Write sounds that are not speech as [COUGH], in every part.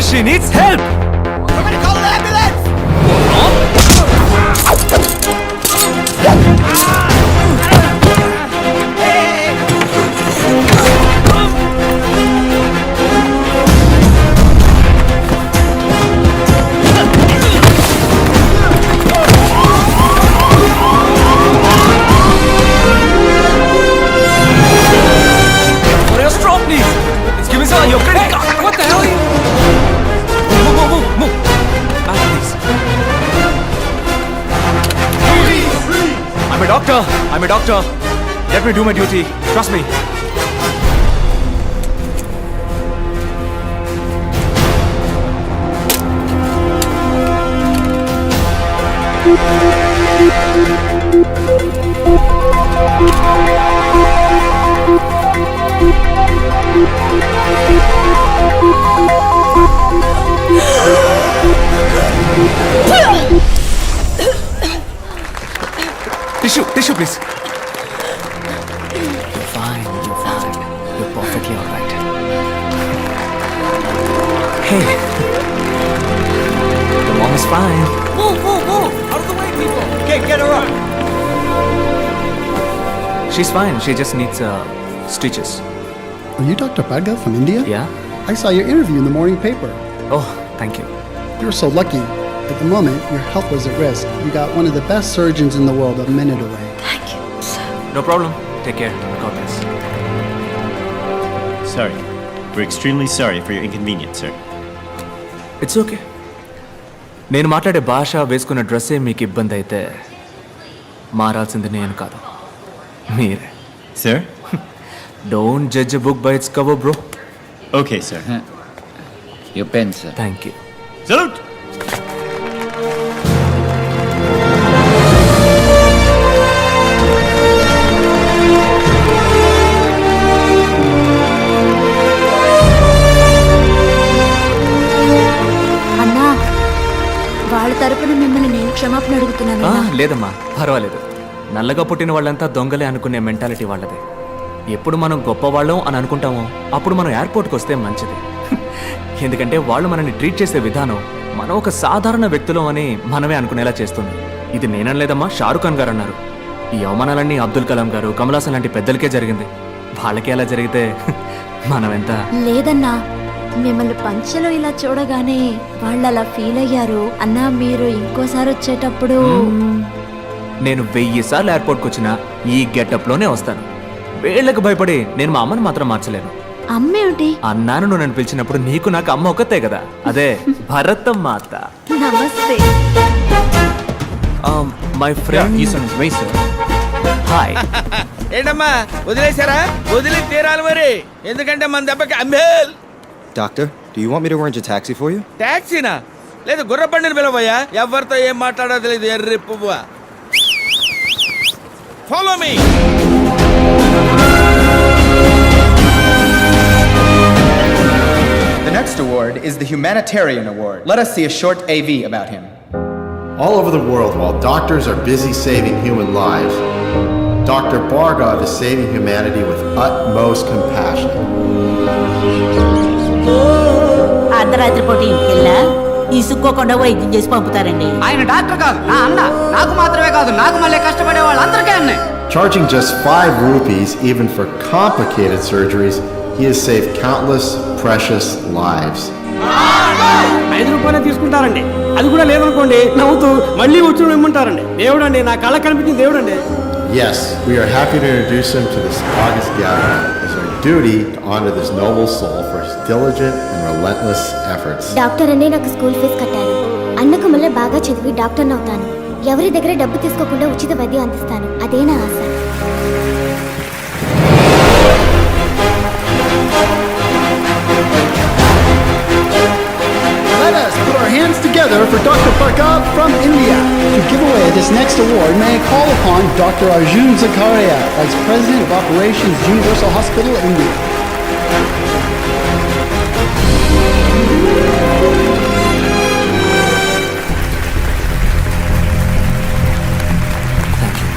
She needs help! A doctor. I'm a doctor. Let me do my duty. Trust me. Tissue, tissue, please. You're fine. You're fine. You're perfectly all right. Hey. The mom is fine. Move, move, move! Out of the way, people! Okay, get her up! She's fine. She just needs uh, stitches. Are you Dr. Padga from India? Yeah? I saw your interview in the morning paper. Oh, thank you. You were so lucky. At the moment, your health was at risk. You got one of the best surgeons in the world a minute away. Thank you, sir. No problem. Take care. God bless. Sorry. We're extremely sorry for your inconvenience, sir. It's okay నేను మాట్లాడే భాష వేసుకున్న డ్రెస్సే మీకు ఇబ్బంది అయితే మారాల్సింది నేను కాదు మీరే Sir? Don't judge book by its cover bro Okay, sir. Your pen, sir. Thank you వాళ్ళ తరపున మిమ్మల్ని నేను క్షమాపణ అడుగుతున్నాను ఆ. లేదమ్మా పర్వాలేదు. నల్లగా పుట్టిన వాళ్ళంతా దొంగలే అనుకునే మెంటాలిటీ వాళ్ళదే. ఎప్పుడు మనం గొప్పవాళ్ళం అని అనుకుంటామో అప్పుడు మనం ఎయిర్పోర్ట్కి వస్తే మంచిది. [LAUGHS] ఎందుకంటే వాళ్ళు మనల్ని ట్రీట్ చేసే విధానం మనం ఒక సాధారణ వ్యక్తులం అని మనమే అనుకునేలా చేస్తుంది. ఇది నేనలేదమ్మా షారుఖ్ ఖాన్ గారు అన్నారు ఈ అవమానాలన్నీ అబ్దుల్ కలాం గారు కమలాసన్ లాంటి పెద్దలకే జరిగింది. వాళ్ళకే అలా జరిగితే [LAUGHS] మనం ఎంత లేదన్నా మిమ్మల్ని పంచలో ఇలా చూడగానే వాళ్ళు అలా ఫీల్ అయ్యారు. అన్నా మీరు ఇంకోసారి వచ్చేటప్పుడు నేను వెయ్యి సార్లు ఎయిర్పోర్ట్కి వచ్చినా ఈ గెటప్లోనే వస్తాను. వీళ్ళకి భయపడి నేను మా అమ్మని మాత్రం మార్చలేను. అమ్మేమిటి? అన్నాను నువ్వు నన్ను పిలిచినప్పుడు నీకు నాకు అమ్మ ఒక్కతే కదా. అదే [LAUGHS] భరతం మాత. నమస్తే. మై ఫ్రెండ్ హాయ్ ఏంటమ్మా వదిలేశారా? వదిలి తీరాలి మరి. ఎందుకంటే మన దెబ్బకి అంబేల్ Doctor, do you want me to arrange a taxi for you? ట్యాక్సీనా లేదు గుర్రబండిని పిలవయ్యా ఎవరితో ఏం మాట్లాడో తెలియదు ఎర్రి పువ్వ follow me The next award is the Humanitarian Award. Let us see a short AV about him. All over the world, while doctors are busy saving human lives, Dr. Bargov is saving humanity with utmost compassion. అర్ధరాత్రి పూట ఇంటికి వెళ్ళా ఇసుక్కోకుండా వైద్యం చేసి పంపుతారండి ఆయన doctor కాదు నా అన్న నాకు మాత్రమే కాదు నాకు మళ్ళీ కష్టపడే వాళ్ళందరికీ అన్నే Charging just 5 rupees even for complicated surgeries, he has saved countless precious lives. ఐదు రూపాయలే తీసుకుంటారండి అది కూడా లేదనుకోండి నవ్వుతూ మళ్ళీ వచ్చి ఇమ్మంటారండి దేవుడు అండి నా కళ్ళ కనిపించిన దేవుడు అండి Yes, we are happy to introduce him to this August gathering. It's our duty to honor this noble soul diligent and relentless efforts. Doctor అండి నాకు స్కూల్ ఫీజు కట్టారు అన్నకు మళ్ళీ బాగా చదివి డాక్టర్ అవుతాను ఎవరి దగ్గర డబ్బు తీసుకోకుండా ఉచిత వైద్యం అందిస్తాను అదే నా ఆశ Let us put our hands together for Dr. Bhargav from India. To give away this next award, may I call upon Dr. Arjun Zakaria, Vice President of Operations, Universal Hospital, India.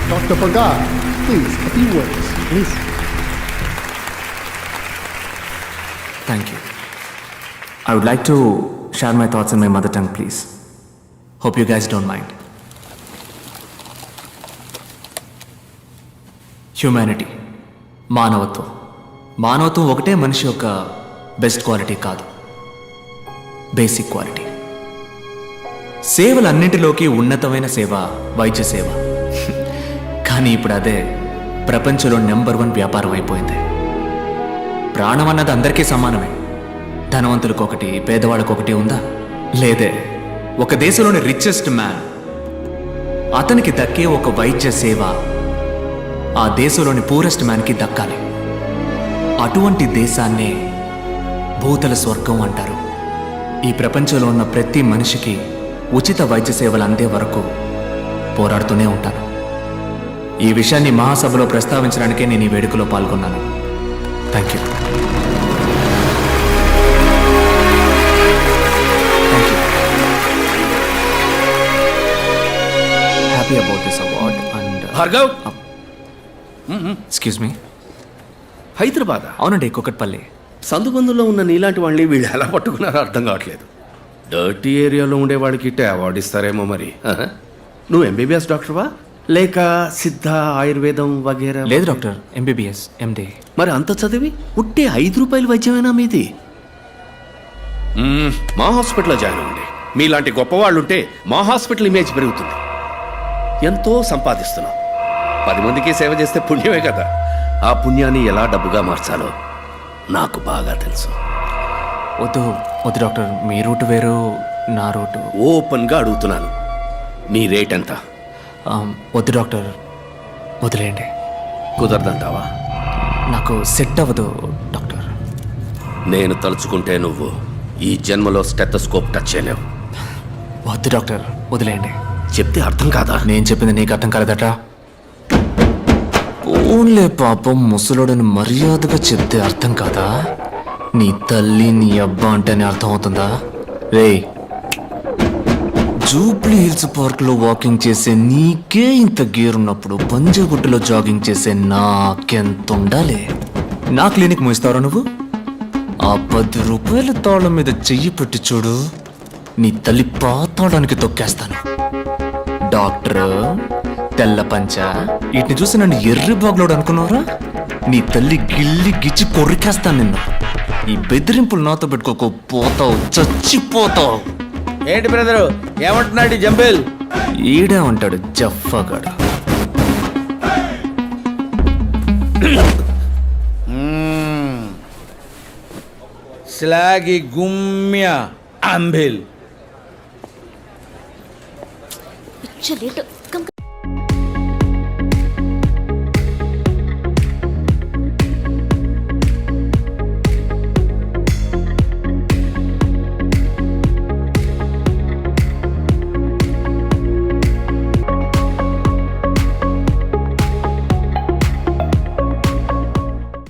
Dr. Bhargav, please, a few words. Please. Thank you. I would like to share my thoughts in my mother tongue, please. Hope you guys don't mind. Humanity మానవత్వం మానవత్వం ఒకటే మనిషి యొక్క best quality కాదు basic quality. సేవలన్నింటిలోకి ఉన్నతమైన సేవ వైద్య సేవ. కానీ ఇప్పుడు అదే ప్రపంచంలో నెంబర్ వన్ వ్యాపారం అయిపోయింది. ప్రాణం అన్నది అందరికీ సమానమే. ధనవంతులకు ఒకటి పేదవాళ్ళకు ఒకటి ఉందా? లేదే. ఒక దేశంలోని రిచెస్ట్ మ్యాన్ అతనికి దక్కే ఒక వైద్య సేవ ఆ దేశంలోని పూరెస్ట్ మ్యాన్కి దక్కాలి. అటువంటి దేశాన్నే భూతల స్వర్గం అంటారు. ఈ ప్రపంచంలో ఉన్న ప్రతి మనిషికి ఉచిత వైద్య సేవలు అందే వరకు పోరాడుతూనే ఉంటాను. ఈ విషయాన్ని మహాసభలో ప్రస్తావించడానికే నేను ఈ వేడుకలో పాల్గొన్నాను. Thank you happy about this award and Bhargav! Excuse me Hyderabad? అవునండి కుక్కట్పల్లి సందుబందులో ఉన్న నీలాంటి వాళ్ళని వీళ్ళు ఎలా పట్టుకున్నారో అర్థం కావట్లేదు. డర్టీ ఏరియాలో ఉండే వాళ్ళకి ఇట్టే అవార్డు ఇస్తారేమో మరి. నువ్వు ఎంబీబీఎస్ డాక్టర్వా? లేక సిద్ధ ఆయుర్వేదం వగేరా? లేదు డాక్టర్ ఎంబీబీఎస్ ఎండి మరి అంత చదివి ఉట్టి ఐదు రూపాయల వైద్యమేనా మీది? మా హాస్పిటల్లో జాయిన్ అవ్వండి. మీలాంటి గొప్పవాళ్ళు ఉంటే మా హాస్పిటల్ ఇమేజ్ పెరుగుతుంది. ఎంతో సంపాదిస్తున్నాం. పది మందికి సేవ చేస్తే పుణ్యమే కదా. ఆ పుణ్యాన్ని ఎలా డబ్బుగా మార్చాలో నాకు బాగా తెలుసు. వద్దు వద్దు డాక్టర్. మీ రూట్ వేరు నా రూటు. ఓపెన్గా అడుగుతున్నాను. మీ రేట్ ఎంత? వద్దు డాక్టర్. వదిలేయండి. కుదరదంటావా? నాకు సెట్ అవ్వదు డాక్టర్. నేను తలుచుకుంటే నువ్వు ఈ జన్మలో స్టెథోస్కోప్ టచ్ చేయలేవు. వద్దు డాక్టర్ వదిలేయండి. చెప్తే అర్థం కాదా? నేను చెప్పింది నీకు అర్థం కాలేదట. ఓన్లే పాపం ముసలోడని మర్యాదగా చెప్తే అర్థం కాదా? నీ తల్లి నీ అబ్బా అంటేనే అర్థం అవుతుందా రే జూబ్లీ హిల్స్ పార్క్లో వాకింగ్ చేసే నీకే ఇంత గేర్ ఉన్నప్పుడు పంజగుట్టలో జాగింగ్ చేసే నాకెంత ఉండాలి నా క్లినిక్ మూయిస్తావరా నువ్వు? ఆ పది రూపాయల తాళం మీద చెయ్యి పెట్టి చూడు. నీ తల్లి పాతాడానికి తొక్కేస్తాను. డాక్టర్ తెల్ల పంచ. వీటిని చూసి నన్ను ఎర్రి బాగులోడు అనుకున్నారా నీ తల్లి గిల్లి గిచ్చి కొరికేస్తాను నిన్ను. ఈ బెదిరింపులు నాతో పెట్టుకోకు పోతావు చచ్చిపోతావు. ఏంటి బ్రదరు ఏమంటున్నాడు ఈ జంబేల్? ఈడే ఉంటాడు జఫ్ఫగాడు. స్లాగి గుమ్య అంబిల్.